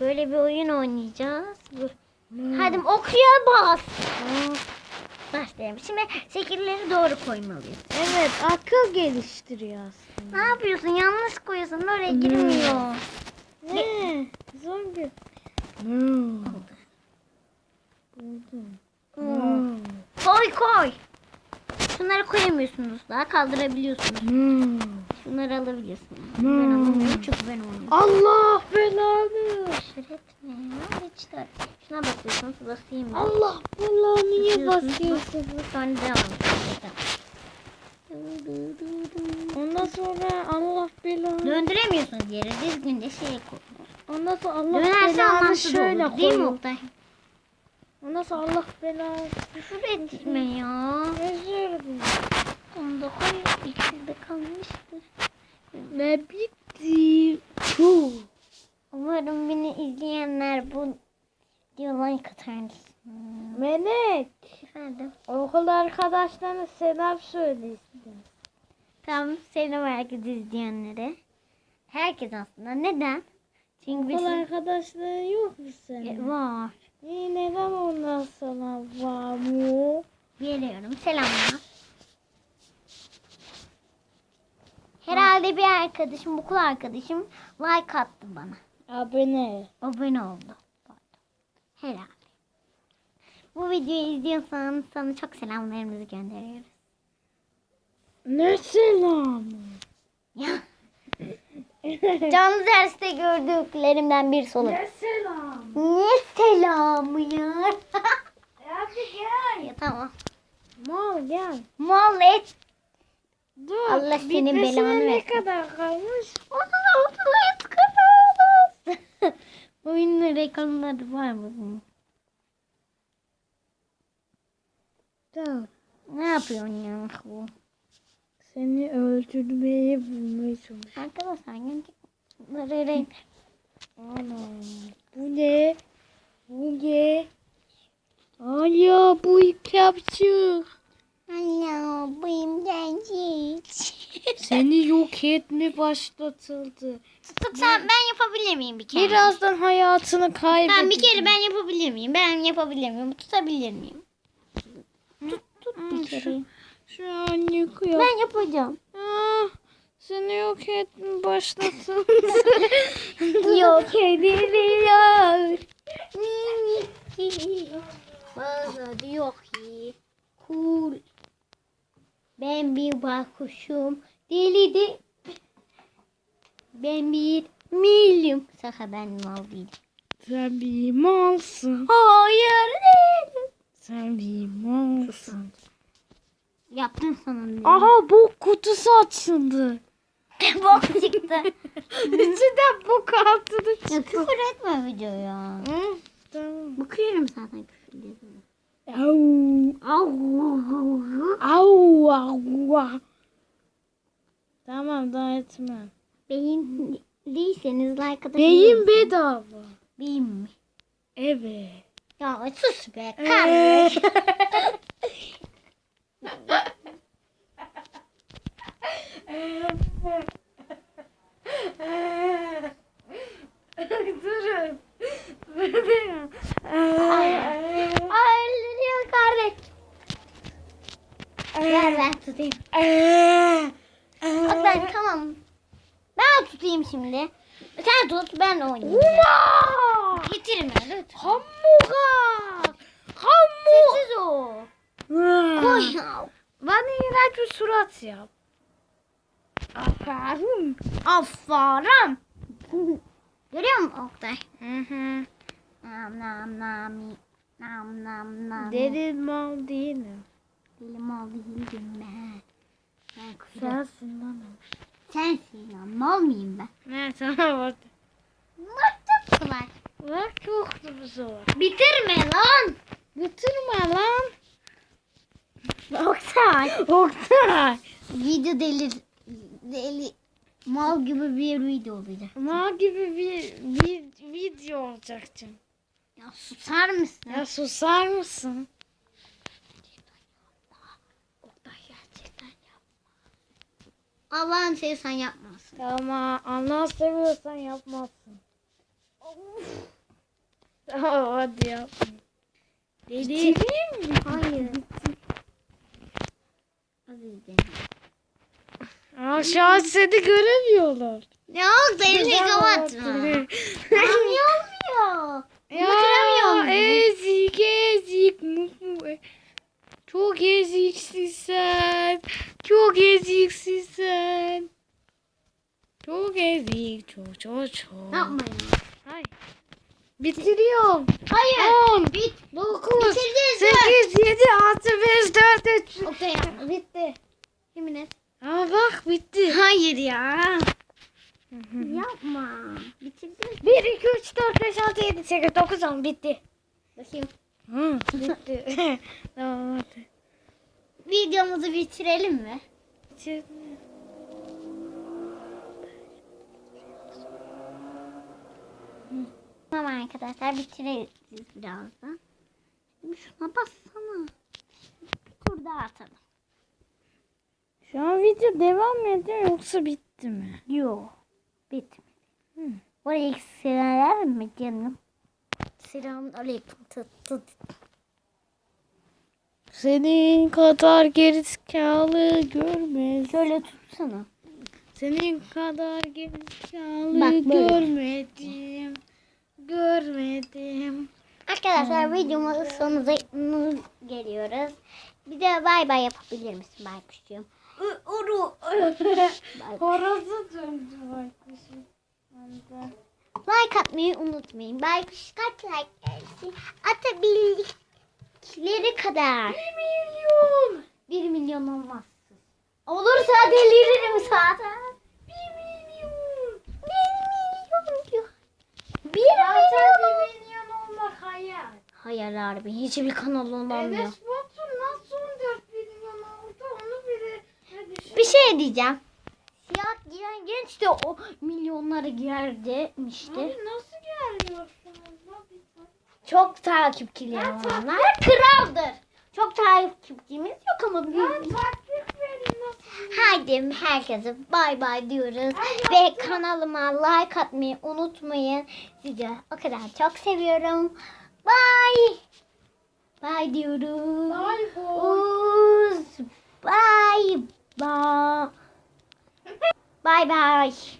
Böyle bir oyun oynayacağız. Bu- Hadi okuya bas. Başlayalım. Şimdi şekilleri doğru koymalıyız. Evet akıl geliştiriyor aslında. Ne yapıyorsun? Yanlış koyuyorsun. Oraya girmiyor. Ne? Zombi. Hmm. Buldum. Hmm. Koy koy. Şunları koyamıyorsunuz daha. Kaldırabiliyorsunuz. Hmm. Şunları alabiliyorsunuz. Hmm. Ben alamıyorum çünkü ben oynuyorum. Allah belanı. Şiret ne ya? Hiç de. Şuna basıyorsunuz. Basayım mı? Allah belanı niye basıyorsun? Sonra devam. Ondan sonra Allah belanı. Döndüremiyorsunuz yere. Düzgünce şeye koy. Ondan sonra Allah Dönerse belanı şöyle olur. Değil mi koyun. Oktay? Ondan sonra Allah belanı. Küfür etme ya. Özür dilerim. Onda koy. İkisi de kalmıştır. Ne bitti? Puh. Umarım beni izleyenler bu diyor like atar mısın? Melek. Efendim. Okul arkadaşlarına selam söyle istedim. Tamam selam herkes izleyenlere. Herkes aslında. Neden? Çünkü Okul biz... arkadaşların yok mu E, senin? var. İyi neden ondan sana var mı? Veriyorum. Selamlar. Herhalde bir arkadaşım, okul arkadaşım like attı bana. Abone. Abone oldu. Herhalde. Bu videoyu izliyorsan sana çok selamlarımızı gönderiyoruz. Ne selamı? Ya. Canlı derste gördüklerimden bir soluk. Ne selamı? Ne selamı ya? Hadi gel. ya tamam. Mal gel. Mal et. Dur. Allah senin belanı ne versin. kadar kalmış? Onun altına et kapalı. Oyunun reklamları var mı bunun? Tamam. Ne yapıyorsun ya? bu? Seni öldürmeyi bulmaya çalış. Arkadaşlar bunları renk. Ana. Bu ne? Bu ne? Aya bu kapçık. Allah bıyım gencik. Seni yok etme başlatıldı. Tutup sen ben yapabilir miyim bir kere? Birazdan hayatını kaybedeceksin. Tamam bir kere ben yapabilir miyim? Ben yapabilir miyim? Tutabilir miyim? Tut tut bir kere. şu- Şu an yıkıyor. Ben yapacağım. Ah, seni yok etme başlatıldı. Yok ediliyor. Bazı diyor ki cool. Ben bir baykuşum. Deli de. Ben bir milyum. Saka ben mal değilim. Sen bir malsın. Hayır değilim. Sen bir malsın. Yaptın sonunda. Aha bu kutusu açıldı. Bok çıktı. İçinden bu altını ya çıktı. küfür etme videoya. Hı, Tamam. Bakıyorum zaten küfürlerine. Au. Au. Au. Tamam daha etmem. Beğendiyseniz like atabilirsiniz. Beyin bedava. Beyin mi? Evet. Ya sus be kardeş. Durun. Ver ben tutayım. Bak ben tamam. Ben tutayım şimdi. Sen tut ben oynayayım. Getirme lütfen. Hamburger. Hamburger. Sessiz ol. Koy. Bana iğrenç bir surat yap. Aferin. Aferin. Görüyor musun Oktay? Hı hı. Nam nam nami. Nam nam nam. Deli mal değilim. Dilim ol değildim ben. Ben kızım. Sensin lan. Sensin lan. Mal mıyım ben? Ne sana. Bak çok kolay. Bak çok zor. Bitirme lan. Götürme lan. Oktay. Oktay. Video delir. Deli. Mal gibi bir video olacak. Mal gibi bir, bir video olacak canım. Ya susar mısın? Ya susar mısın? Oktay gerçekten yapma. Allah'ın seversen yapmasın. Ama Allah seviyorsan yapmazsın. Aa, hadi yap. Dedi. Bitireyim mi? Hayır. Az izleyelim. Aa, şu an seni göremiyorlar. Yok elini Güzel kapatma. oldu. Olmuyor? Ya Bitirebiliyor muyum? ezik ezik. mu- mu- e. Çok eziksin sen. Çok eziksin sen. Çok ezik. Çok çok çok. Yapma ya. Hay. Bitiriyorum. Hayır. 10, Bit. 9, Bitireceğiz. 8, 7, 6, 5, 4, 3. Oktay yapma. Bitti. Yemin et. Aa bak bitti. Hayır ya. Yapma. Bitireceğiz. 1, 2, 3, 4, 5, 6, 7, 8, 9, 10 bitti. Bakayım. Hı, bitti. tamam hadi. Videomuzu bitirelim mi? Bitirdim. Tamam arkadaşlar bitiririz birazdan. Şimdi şuna bassana. Bir tur daha atalım. Şu an video devam ediyor yoksa bitti mi? Yok. Bitmedi. Hı. Orayı siler mi canım? Selamun aleyküm. Tıt tıt. Senin kadar gerizekalı görmez. Şöyle tutsana. Senin kadar gerizekalı Bak böyle. görmedim. Arkadaşlar videomuzun sonuna geliyoruz. Bir de bay bay yapabilir misin Baykuş'cuğum? Uru. Bay- Horozu döndü arkadaşım. like atmayı unutmayın. Baykuş kaç like gelsin? Atabildikleri kadar. milyon. 1 milyon olmaz. Olursa deliririm zaten. 1 milyon. 1 milyon diyor. 1 Zaten milyon. 1 milyon olmak hayal. Hayır harbi hiçbir kanal olmuyor. Enes Batur nasıl 14 milyon oldu onu bile düşün. Bir şey diyeceğim. Siyah giyen genç de o milyonlara demişti. Abi nasıl geliyorsunuz? lan bir tane? Çok takipçileri Ben olanlar kraldır. Çok takipçimiz yok ama Ben bir... taktik verin nasıl? Haydi herkese bay bay diyoruz. Ve kanalıma like atmayı unutmayın. Sizi o kadar çok seviyorum. Bye. Bye diyoruz. Bay. Uz. Bye. Bye. Bye bye.